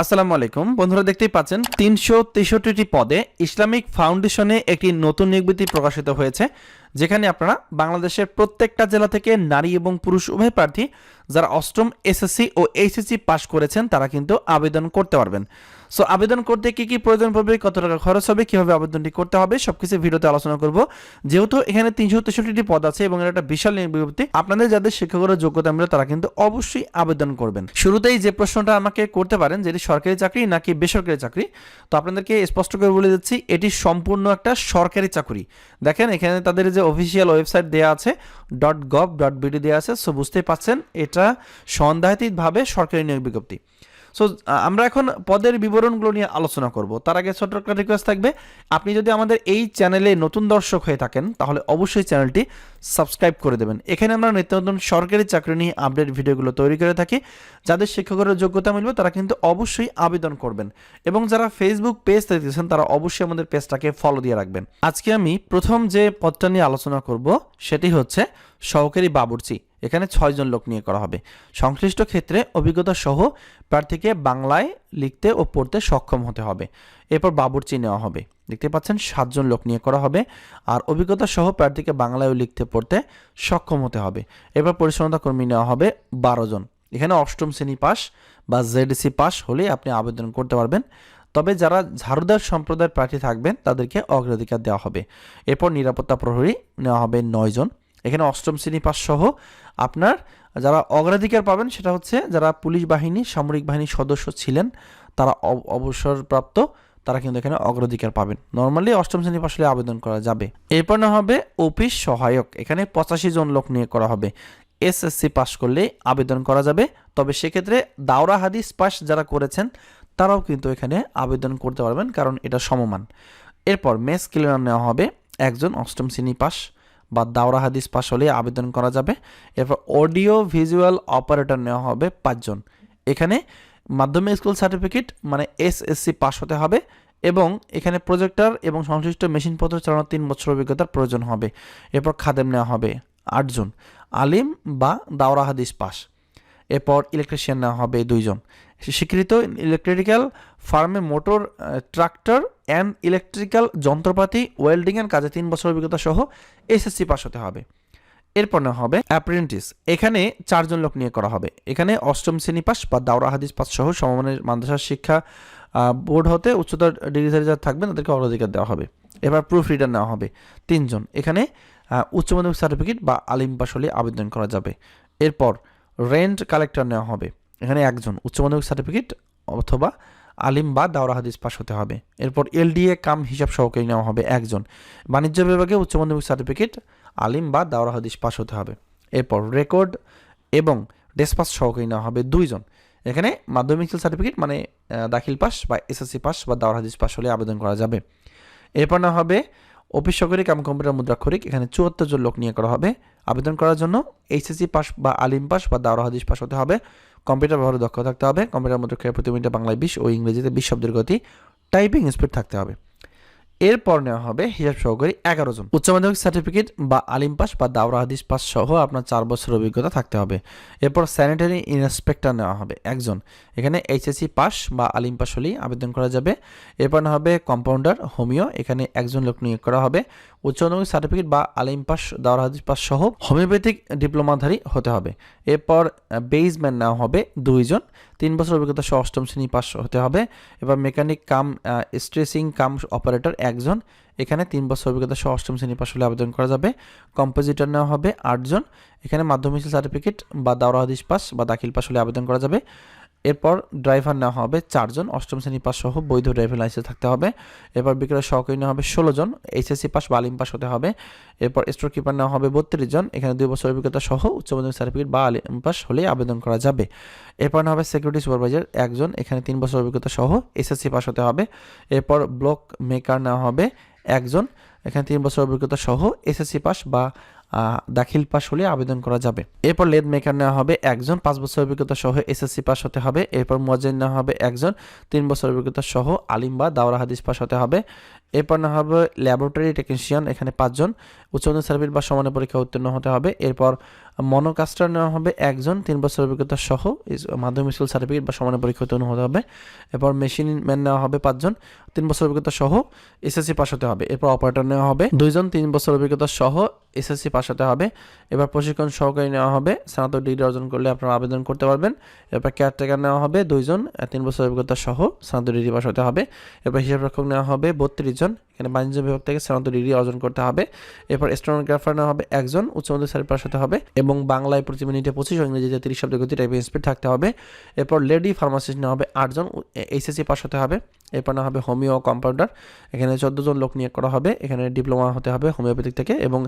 আসসালামু আলাইকুম। বন্ধুরা দেখতেই পাচ্ছেন, তিনশো তেষট্টিটি পদে ইসলামিক ফাউন্ডেশনে একটি নতুন নিবৃত্তি প্রকাশিত হয়েছে, যেখানে আপনারা বাংলাদেশের প্রত্যেকটা জেলা থেকে নারী এবং পুরুষ উভয় প্রার্থী, যারা অষ্টম এসএসসি ও এইচএসসি পাশ করেছেন, তারা কিন্তু আবেদন করতে পারবেন। সো আবেদন করতে কি কি প্রয়োজন পড়বে, কত টাকা খরচ হবে, কীভাবে আবেদনটি করতে হবে, সবকিছু ভিডিওতে আলোচনা করব। যেহেতু এখানে তিনশো তেষট্টিটি পদ আছে এবং এর একটা বিশাল বিজ্ঞপ্তি, আপনাদের যাদের শিক্ষকের যোগ্যতা মিলে তারা কিন্তু অবশ্যই আবেদন করবেন। শুরুতেই যে প্রশ্নটা আমাকে করতে পারেন যেটি সরকারি চাকরি নাকি বেসরকারি চাকরি, তো আপনাদেরকে স্পষ্ট করে বলে দিচ্ছি, এটি সম্পূর্ণ একটা সরকারি চাকরি। দেখেন, এখানে তাদের যে অফিসিয়াল ওয়েবসাইট দেওয়া আছে ডট গভ ডট বিডি দেওয়া আছে সো বুঝতেই পাচ্ছেন এটা সন্দেহাতীতভাবে সরকারি নিয়োগ বিজ্ঞপ্তি। সো আমরা এখন পদের বিবরণগুলো নিয়ে আলোচনা করব। তার আগে ছোট্ট একটা রিকোয়েস্ট থাকবে। আপনি যদি আমাদের এই চ্যানেলে নতুন দর্শক হয়ে থাকেন, তাহলে অবশ্যই চ্যানেলটি সাবস্ক্রাইব করে দেবেন। এখানে আমরা নিত্য নতুন সরকারি চাকরি নিয়ে আপডেট ভিডিওগুলো তৈরি করে থাকি। যাদের শিক্ষকের যোগ্যতা মিলবে, তারা কিন্তু অবশ্যই আবেদন করবেন। এবং যারা ফেসবুক পেজ দেখতেছেন, তারা অবশ্যই আমাদের পেজটাকে ফলো দিয়ে রাখবেন। আজকে আমি প্রথম যে পদটা নিয়ে আলোচনা করব, সেটি হচ্ছে সহকারী বাবুর্চি। এখানে ছয়জন লোক নিয়ে করা হবে। সংশ্লিষ্ট ক্ষেত্রে অভিজ্ঞতা সহ প্রার্থীকে বাংলায় লিখতে ও পড়তে সক্ষম হতে হবে। এরপর বাবুর্চি নেওয়া হবে। দেখতে পাচ্ছেন সাতজন লোক নিয়ে করা হবে। আর অভিজ্ঞতা সহ প্রার্থীকে বাংলায় লিখতে পড়তে সক্ষম হতে হবে। এরপর পরিচ্ছন্নতা কর্মী নেওয়া হবে বারো জন। এখানে অষ্টম শ্রেণি পাস বা জেডিসি পাস হলে আপনি আবেদন করতে পারবেন। তবে যারা ঝাড়ুদার সম্প্রদায়ের প্রার্থী থাকবেন, তাদেরকে অগ্রাধিকার দেওয়া হবে। এরপর নিরাপত্তা প্রহরী নেওয়া হবে নয় জন। এখানে অষ্টম শ্রেণি পাস সহ আপনার যারা অগ্রাধিকার পাবেন সেটা হচ্ছে যারা পুলিশ বাহিনী, সামরিক বাহিনীর সদস্য ছিলেন, তারা অব- অবসরপ্রাপ্ত, তারা কিন্তু এখানে অগ্রাধিকার পাবেন। নর্মালি অষ্টম শ্রেণি পাশ হলে আবেদন করা যাবে। এরপর না হবে অফিস সহায়ক। এখানে পঁচাশি জন লোক নিয়ে করা হবে। এসএসসি পাস করলে আবেদন করা যাবে। তবে সেক্ষেত্রে দাওরা হাদিস পাস যারা করেছেন, তারাও কিন্তু এখানে আবেদন করতে পারবেন, কারণ এটা সমমান। এরপর মেস ক্লিনার নেওয়া হবে একজন অষ্টম শ্রেণি পাস বা দাওরা হাদিস পাস হলে আবেদন করা যাবে। এরপর অডিও ভিজুয়াল অপারেটর নেওয়া হবে পাঁচজন। এখানে মাধ্যমিক স্কুল সার্টিফিকেট মানে এসএসসি পাস হতে হবে এবং এখানে প্রজেক্টর এবং সংশ্লিষ্ট মেশিনপত্র চালানোর তিন বছর অভিজ্ঞতার প্রয়োজন হবে। এরপর খাদেম নেওয়া হবে আটজন। আলিম বা দাওরা হাদিস পাস এরপর ইলেকট্রিশিয়ান নেওয়া হবে দুইজন। স্বীকৃত ইলেকট্রিক্যাল ফার্মে মোটর ট্রাক্টর অ্যান্ড ইলেকট্রিক্যাল যন্ত্রপাতি ওয়েল্ডিং ওয়েল্ডিংয়ের কাজে তিন বছর অভিজ্ঞতা সহ এসএসসি পাস হতে হবে। এরপর নেওয়া হবে অ্যাপ্রেন্টিস এখানে চারজন লোক নিয়ে করা হবে। এখানে অষ্টম শ্রেণি পাস বা দাওরা হাদিস পাস সহ সমমানের মাদ্রাসা শিক্ষা বোর্ড হতে উচ্চতর ডিগ্রিধারী যারা থাকবেন তাদেরকে অগ্রাধিকার দেওয়া হবে। এবার প্রুফ রিডার নেওয়া হবে তিনজন। এখানে উচ্চ মাধ্যমিক সার্টিফিকেট বা আলিম পাস হলে আবেদন করা যাবে। এরপর রেন্ট কালেক্টর নেওয়া হবে। এখানে একজন উচ্চ মাধ্যমিক সার্টিফিকেট অথবা আলিম বা দাওরা হাদিস পাস হতে হবে। এরপর এলডিএ, কাম, হিসাব সহকারী নেওয়া হবে একজন। বাণিজ্য বিভাগে উচ্চ মাধ্যমিক সার্টিফিকেট আলিম বা দাওরা হাদিস পাস হতে হবে। এরপর রেকর্ড এবং ডেসপাস সহকারী নেওয়া হবে দুইজন। এখানে মাধ্যমিক সার্টিফিকেট মানে দাখিল পাস বা এসএসসি পাস বা দাওরা হাদিস পাস হলে আবেদন করা যাবে। এরপর না হবে অফিস সহকারী কাম কম্পিউটার মুদ্রাক্ষরিক, এখানে চুয়াত্তর জন লোক নিয়ে করা হবে। আবেদন করার জন্য এইচএসসি পাস বা আলিম পাস বা দাওরা হাদিস পাস হতে হবে। কম্পিউটার ব্যবহারে দক্ষ থাকতে হবে। কম্পিউটার মুদ্রাক্ষরের প্রতি মিনিটে বাংলায় বিশ ও ইংরেজিতে বিশ শব্দের গতি, টাইপিং স্পিড থাকতে হবে। এরপর নেওয়া হবে হিসাব সহকারী এগারো জন। উচ্চ মাধ্যমিক সার্টিফিকেট বা আলিম পাস বা দাওরা হাদিস পাস সহ আপনার চার বছর অভিজ্ঞতা থাকতে হবে। এরপর স্যানিটারি ইন্সপেক্টর নেওয়া হবে একজন। এখানে এইচএসসি পাস বা আলিম পাস হলেই আবেদন করা যাবে। এরপর নেওয়া হবে কম্পাউন্ডার হোমিও। এখানে একজন লোক নিয়োগ করা হবে। উচ্চ মাধ্যমিক সার্টিফিকেট বা আলিম পাস দাওরা হাদিস পাস সহ হোমিওপ্যাথিক ডিপ্লোমাধারী হতে হবে। এরপর বেসম্যান নেওয়া হবে দুইজন। তিন বছর অভিজ্ঞতা সহ অষ্টম শ্রেণি পাস হতে হবে। এবার mechanic cum stressing cum operator একজন। এখানে তিন বছর অভিজ্ঞতা সহ অষ্টম শ্রেণি পাস হলে আবেদন করা যাবে। কম্পোজিটর নেওয়া হবে আটজন। এখানে মাধ্যমিক সার্টিফিকেট বা দাওরা হাদিস পাস বা দাখিল পাস হলে আবেদন করা যাবে। এরপর ড্রাইভার নেওয়া হবে চারজন, অষ্টম শ্রেণি পাস সহ বৈধ ড্রাইভিং লাইসেন্স থাকতে হবে। এরপর বিক্রয় সহকারী নেওয়া হবে ষোলো জন, এইচএসসি পাস বা আলিম পাস হতে হবে। এরপর স্টোর কিপার নেওয়া হবে বত্রিশ জন, এখানে দুই বছর অভিজ্ঞতা সহ উচ্চ মাধ্যমিক সার্টিফিকেট বা আলিম পাস হলেই আবেদন করা যাবে। এরপর নেওয়া হবে সিকিউরিটি সুপারভাইজার একজন, এখানে তিন বছর অভিজ্ঞতা সহ এসএসসি পাস হতে হবে। এরপর ব্লক মেকার নেওয়া হবে একজন, এখানে তিন বছর অভিজ্ঞতা সহ এসএসসি পাস বা দাখিল পাস হলে আবেদন করা যাবে। এরপর লেদ মেকার নেওয়া হবে একজন, পাঁচ বছর অভিজ্ঞতা সহ এসএসসি পাস হতে হবে। এরপর মোয়াজেন নেওয়া হবে একজন, তিন বছর অভিজ্ঞতা সহ আলিম বা দাওরা হাদিস পাস হতে হবে। এরপর নেওয়া হবে ল্যাবরেটরি টেকনিশিয়ান, এখানে পাঁচজন। উচ্চ সার্ভিস বা সমানের পরীক্ষা উত্তীর্ণ হতে হবে। এরপর মনোকাস্টার নেওয়া হবে একজন, তিন বছর অভিজ্ঞতা সহ মাধ্যমিক স্কুল সার্টিফিকেট বা সমানের পরীক্ষা উত্তীর্ণ হতে হবে। এরপর মেশিন ম্যান নেওয়া হবে পাঁচজন, তিন বছর অভিজ্ঞতা সহ এসএসসি পাস হতে হবে। এরপর অপারেটর নেওয়া হবে দুইজন, তিন বছর অভিজ্ঞতা সহ এসএসসি পাস হতে হবে। এবার প্রশিক্ষণ সহকারী নেওয়া হবে, স্নাতক ডিগ্রি অর্জন করলে আপনারা আবেদন করতে পারবেন। এরপর কেয়ারটেকার নেওয়া হবে দুইজন, তিন বছর অভিজ্ঞতা সহ স্নাতক ডিগ্রি পাস হতে হবে। এরপর হিসাব রক্ষক নেওয়া হবে বত্রিশ জন এখানে বাণিজ্য বিভাগ থেকে স্নাতক ডিগ্রি অর্জন করতে হবে। এরপর স্টোনোগ্রাফার নেওয়া হবে একজন, উচ্চ মাধ্যমিক পাস হতে হবে এবং বাংলায় প্রতি মিনিটে পঁচিশ ইংরেজিতে তিরিশ শব্দ গতি টাইপিং স্পিড থাকতে হবে। এরপর লেডি ফার্মাসিস্ট নেওয়া হবে আটজন এইচএসসি পাস হতে হবে। এরপর নেওয়া হবে হোমিও কম্পাউন্ডার। এখানে চোদ্দ জন লোক নিয়োগ করা হবে। এখানে ডিপ্লোমা হতে হবে হোমিওপ্যাথিক থেকে এবং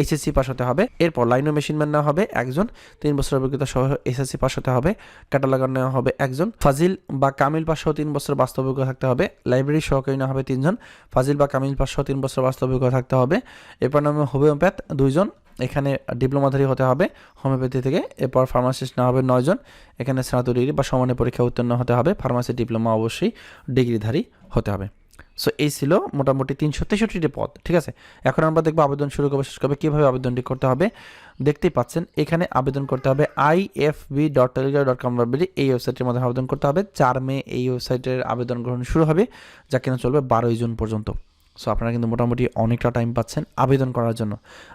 এইচএসসি পাস হতে হবে। এরপর লাইনো মেশিন ম্যান নেওয়া হবে একজন, তিন বছর অভিজ্ঞতা সহ এসএসসি পাস হতে হবে। ক্যাটালগার নেওয়া হবে একজন, ফাজিল বা কামিল সহ তিন বছর বাস্তব অভিজ্ঞতা থাকতে হবে। লাইব্রেরি সহকারী নেওয়া হবে তিনজন, ফাজিল বা কামিল পাস তিন বছর বাস্তব থাকতে হবে। এরপর নামে হোমিওপ্যাথ দুইজন, এখানে ডিপ্লোমাধারী হতে হবে, হোমিওপ্যাথি থেকে। এরপর ফার্মাসিস্ট নেওয়া হবে নয়জন, এখানে স্নাতক ডিগ্রি বা সমানের পরীক্ষা উত্তীর্ণ হতে হবে। ফার্মাসি ডিপ্লোমা অবশ্যই ডিগ্রিধারী হতে হবে। সো এই ছিল মোটামুটি তিনশো তেষট্টিটি পদ, ঠিক আছে? এখন আমরা দেখব আবেদন শুরু করব, শেষ করবে, কীভাবে আবেদনটি করতে হবে। দেখতেই পাচ্ছেন, এখানে আবেদন করতে হবে I F B dot Telegram dot com এই ওয়েবসাইটের মধ্যে আবেদন করতে হবে। চার মে এই ওয়েবসাইটের আবেদন গ্রহণ শুরু হবে, যা কিনা চলবে বারোই জুন পর্যন্ত। সো আপনারা কিন্তু মোটামুটি অনেকটা টাইম পাচ্ছেন আবেদন করার জন্য।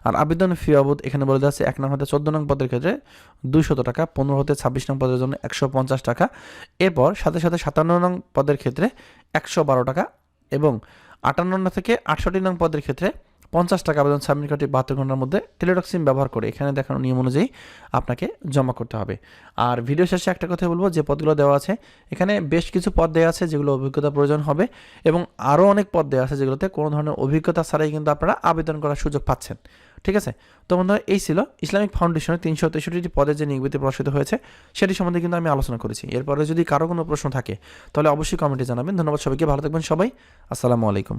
আর আবেদন ফি বাবদ এখানে বলে দেওয়া আছে, এক নং হতে চোদ্দ নং পদের ক্ষেত্রে দুইশত টাকা, পনেরো হতে ছাব্বিশ নং পদের জন্য একশো পঞ্চাশ টাকা। এরপর সাথে সাথে সাতান্ন নং পদের ক্ষেত্রে একশো বারো টাকা এবং আটান্ন থেকে আটষট্টি নং পদের ক্ষেত্রে পঞ্চাশ টাকা আবেদন সাবমিট করতে বাহাত্তর ঘণ্টার মধ্যে টেলিটক সিম ব্যবহার করে এখানে দেখানো নিয়ম অনুযায়ী আপনাকে জমা করতে হবে। আর ভিডিও শেষে একটা কথা বলব, যে পদগুলো দেওয়া আছে, এখানে বেশ কিছু পদ দেওয়া আছে যেগুলো অভিজ্ঞতা প্রয়োজন হবে এবং আরও অনেক পদ দেওয়া আছে যেগুলোতে কোনো ধরনের অভিজ্ঞতা ছাড়াই কিন্তু আপনারা আবেদন করার সুযোগ পাচ্ছেন। ঠিক আছে? তো বন্ধুরা, এই ছিল ইসলামিক ফাউন্ডেশনের তিনশো তেষট্টিটি পদে যে নিয়োগবিধি প্রকাশিত হয়েছে, সেটি সম্বন্ধে কিন্তু আমি আলোচনা করেছি। এরপরে যদি কারও কোনো প্রশ্ন থাকে, তাহলে অবশ্যই কমেন্টে জানাবেন। ধন্যবাদ সবাইকে, ভালো থাকবেন সবাই। আসসালামু আলাইকুম।